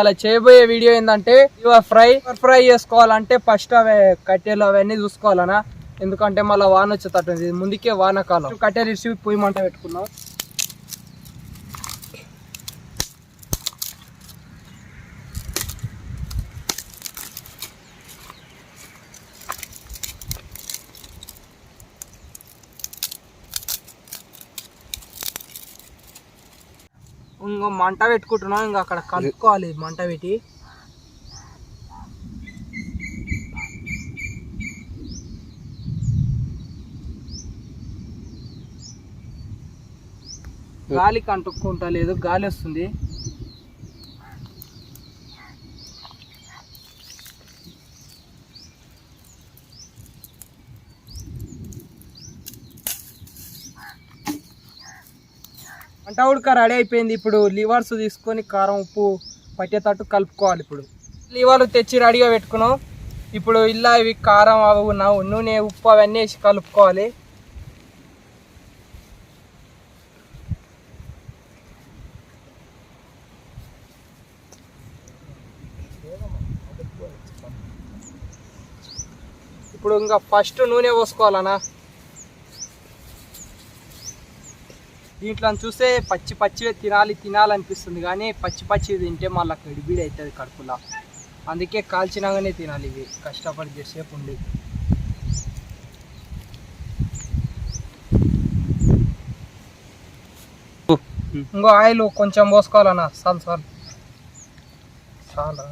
ఇలా చేయబోయే వీడియో ఏంటంటే ఇవ ఫ్రై ఫ్రై చేసుకోవాలంటే ఫస్ట్ అవి కట్టెలు అవన్నీ చూసుకోవాలనా? ఎందుకంటే మళ్ళీ వాన వచ్చేటట్టుంది. ముందుకే వానకాలం. కట్టెలు ఇచ్చి పొయ్యి మంట పెట్టుకున్నాం ఇంకో మంట పెట్టుకుంటున్నాం ఇంకా అక్కడ కలుపుకోవాలి మంట పెట్టి. గాలికి అంటుకుంటా లేదు గాలి వస్తుంది. వంట ఉడక రెడీ అయిపోయింది. ఇప్పుడు లివర్స్ తీసుకొని కారం ఉప్పు పట్టేటట్టు కలుపుకోవాలి ఇప్పుడు. లివర్లు తెచ్చి రెడీగా పెట్టుకున్నాం. ఇప్పుడు ఇలా ఇవి కారం అవి నూనె ఉప్పు అవన్నీ వేసి కలుపుకోవాలి. ఇప్పుడు ఇంకా ఫస్ట్ నూనె పోసుకోవాలనా? దీంట్లో చూస్తే పచ్చి పచ్చివే తినాలి తినాలనిపిస్తుంది కానీ పచ్చి పచ్చి తింటే మళ్ళీ కడిబిడి అవుతుంది కడుపులో. అందుకే కాల్చినాగానే తినాలి ఇవి కష్టపడి చేసేపు ఉండి ఇంకో ఆయిల్ కొంచెం పోసుకోవాలన్నా చాలు చాలు చాలా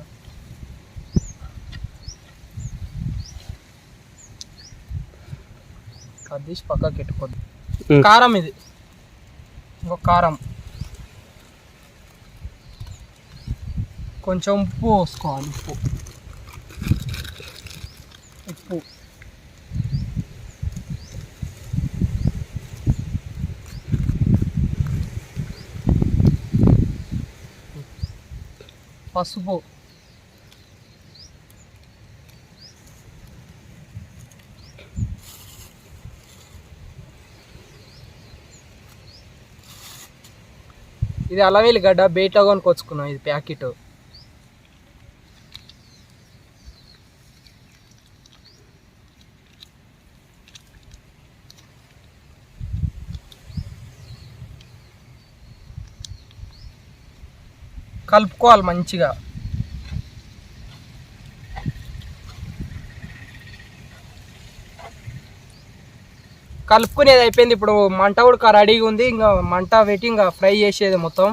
అది తీసి పక్కకి పెట్టుకోద్దు కారం ఇది. ఇంకో కారం కొంచెం ఉప్పు పోసుకోవాలి ఉప్పు ఉప్పు పసుపు ఇది అలవేలి గడ్డ బయట కొనుక్కొచ్చుకున్నాం ఇది ప్యాకెట్. కలుపుకోవాలి మంచిగా. కలుపుకునేది అయిపోయింది. ఇప్పుడు మంట కూడా రెడీగా ఉంది. ఇంకా మంట పెట్టి ఇంకా ఫ్రై చేసేది మొత్తం.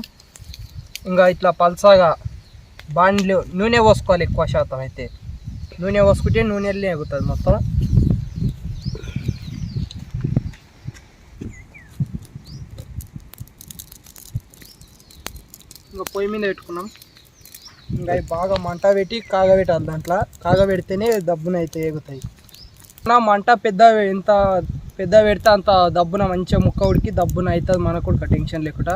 ఇంకా ఇట్లా పల్సగా బాండ్లు నూనె పోసుకోవాలి ఎక్కువ శాతం అయితే. నూనె పోసుకుంటే నూనె ఎగుతుంది మొత్తం. ఇంకా పొయ్యి మీద పెట్టుకున్నాం. ఇంకా బాగా మంట పెట్టి కాగబెట్టాలి దాంట్లో. కాగబెడితేనే దబ్బునైతే ఎగుతాయి నా మంట పెద్ద ఎంత పెద్ద పెడితే అంత దబ్బున మంచిగా ముక్క ఉడికి దబ్బున అవుతుంది మనకు కూడా టెన్షన్ లేకుండా.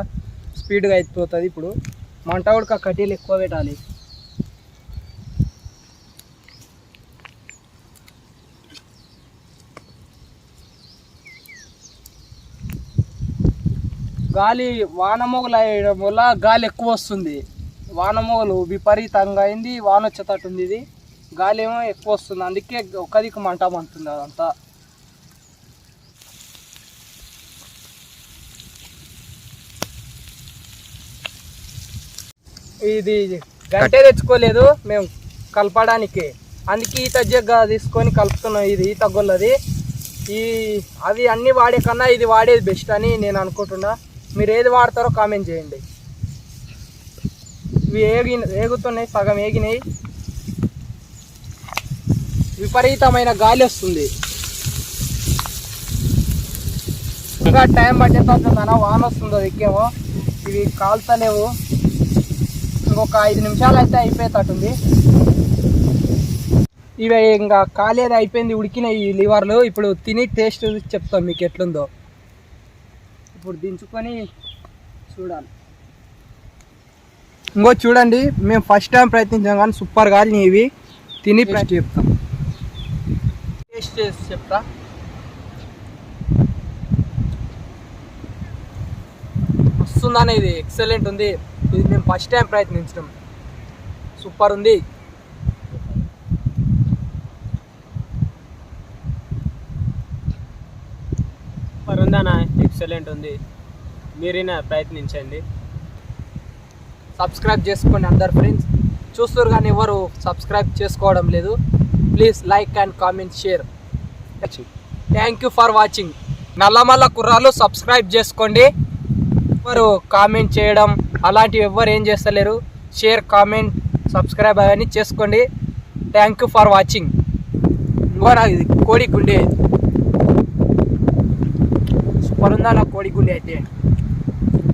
స్పీడ్గా అయిపోతుంది ఇప్పుడు. మంట ఉడక కటీలు ఎక్కువ పెట్టాలి. గాలి వానమొగలు వేయడం వల్ల గాలి ఎక్కువ వస్తుంది. వానమొగలు విపరీతంగా అయింది వాన వచ్చేటట్టుంది ఇది. గాలి ఏమో ఎక్కువ వస్తుంది. అందుకే ఒక మంట మంటుంది అదంతా. ఇది గంటే తెచ్చుకోలేదు మేము కలపడానికి. అందుకే ఈత జగ్గ తీసుకొని కలుపుతున్నాం ఇది ఈత గొల్లది. ఈ అవి అన్నీ వాడే కన్నా ఇది వాడేది బెస్ట్ అని నేను అనుకుంటున్నా. మీరు ఏది వాడతారో కామెంట్ చేయండి. ఇవి ఏగి ఏగుతున్నాయి సగం ఏగినాయి. విపరీతమైన గాలి వస్తుంది. ఇంకా టైం పట్టేటట్టుందన్న వాన వస్తుంది ఎక్కేమో. ఇవి కాలుతలేవు ఇంకొక ఐదు నిమిషాలు అయితే అయిపోయేటట్టుంది. ఇవి ఇంకా కాలేదు అయిపోయింది ఉడికిన ఈ లివర్లు ఇప్పుడు తిని టేస్ట్ చెప్తాం మీకు ఎట్లుందో. ఇప్పుడు దించుకొని చూడాలి. ఇంకో చూడండి మేము ఫస్ట్ టైం ప్రయత్నించాం కానీ సూపర్ కాదు ఇవి. తిని టేస్ట్ చెప్తాం. టేస్ట్ చేసి చెప్తా. వస్తుందనే ఇది ఎక్సలెంట్ ఉంది. ఇది మేము ఫస్ట్ టైం ప్రయత్నించడం. సూపర్ ఉంది. పరుందానా ఎక్సలెంట్ ఉంది. మీరైనా ప్రయత్నించండి. సబ్స్క్రైబ్ చేసుకోండి అందరు ఫ్రెండ్స్ చూస్తారు కానీ ఎవరు సబ్స్క్రైబ్ చేసుకోవడం లేదు. Please like and comment share thank you for watching Nallamala కుర్రాలు subscribe చేసుకోండి. ఎవరు కామెంట్ చేయడం అలాంటివి ఎవ్వరు ఏం చేస్తలేరు. షేర్ కామెంట్ సబ్స్క్రైబ్ అవన్నీ చేసుకోండి. థ్యాంక్ యూ ఫర్ వాచింగ్ ఇంకోరా ఇది? కోడి గుండె. సూపర్ ఉందా నా కోడి గుండె అయితే?